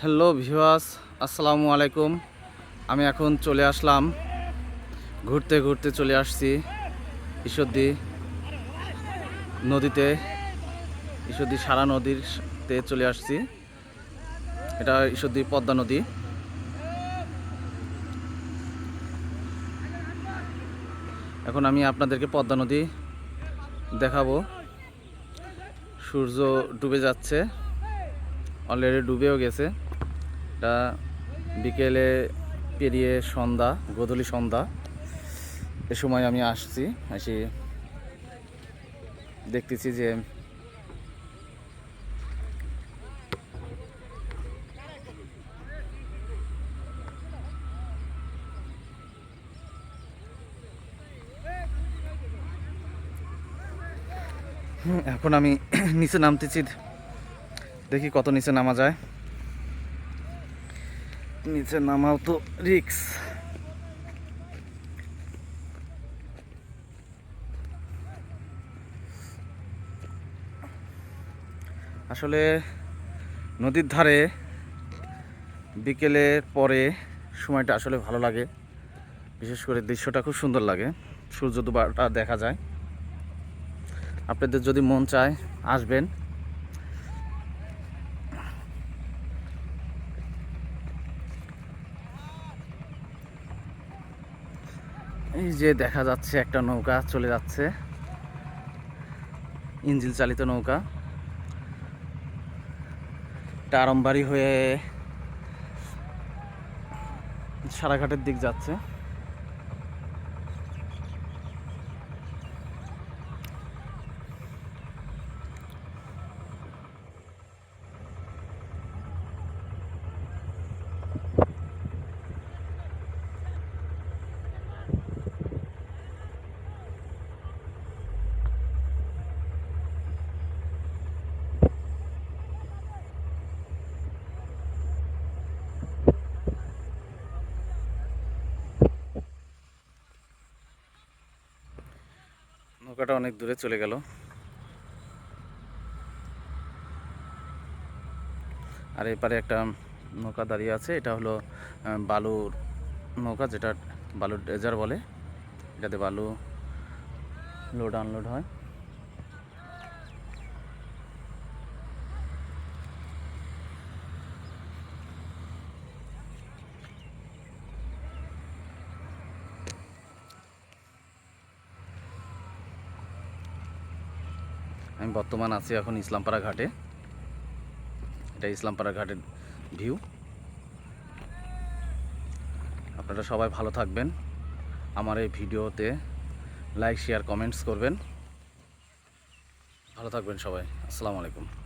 Hello ভিওয়াস আসসালামু আলাইকুম। আমি এখন চলে আসলাম। ঘুরতে ঘুরতে চলে আসছি ঈশ্বরদী নদীতে। ঈশ্বরদি সারা নদীরতে চলে আসছি। এটা ঈশ্বরদী পদ্মা নদী। এখন আমি আপনাদেরকে পদ্মা নদী দেখাবো। সূর্য ডুবে যাচ্ছে। অলরেডি ডুবেও গেছে। এটা বিকেলে পেরিয়ে সন্ধ্যা, গোধূলি সন্ধ্যা। এ সময় আমি আসছি, আসি দেখতেছি যে এখন আমি নিচে নামতেছি। দেখি কত নিচে নামা যায়। নিচে নামাও তো রিক্স। আসলে নদীর ধারে বিকেলের পরে সময়টা আসলে ভালো লাগে। বিশেষ করে দৃশ্যটা খুব সুন্দর লাগে সূর্য দুবারটা দেখা যায়। আপনাদের যদি মন চায় আসবেন। এই যে দেখা যাচ্ছে একটা নৌকা চলে যাচ্ছে। ইঞ্জিন চালিত নৌকা। টারমবাড়ি হয়ে সারাঘাটের দিক যাচ্ছে। নৌকাটা অনেক দূরে চলে গেল। আর এপারে একটা নৌকা দাঁড়িয়ে আছে, এটা হলো বালুর নৌকা যেটা বালুর ডেজার বলে। এটাতে বালু লোড আনলোড হয়। আমি বর্তমান আছি এখন ইসলামপাড়া ঘাটে। এটা ইসলামপাড়া ঘাটের ভিউ। আপনারা সবাই ভালো থাকবেন। আমার এই ভিডিওতে লাইক, শেয়ার, কমেন্টস করবেন। ভালো থাকবেন সবাই। আসসালামু আলাইকুম।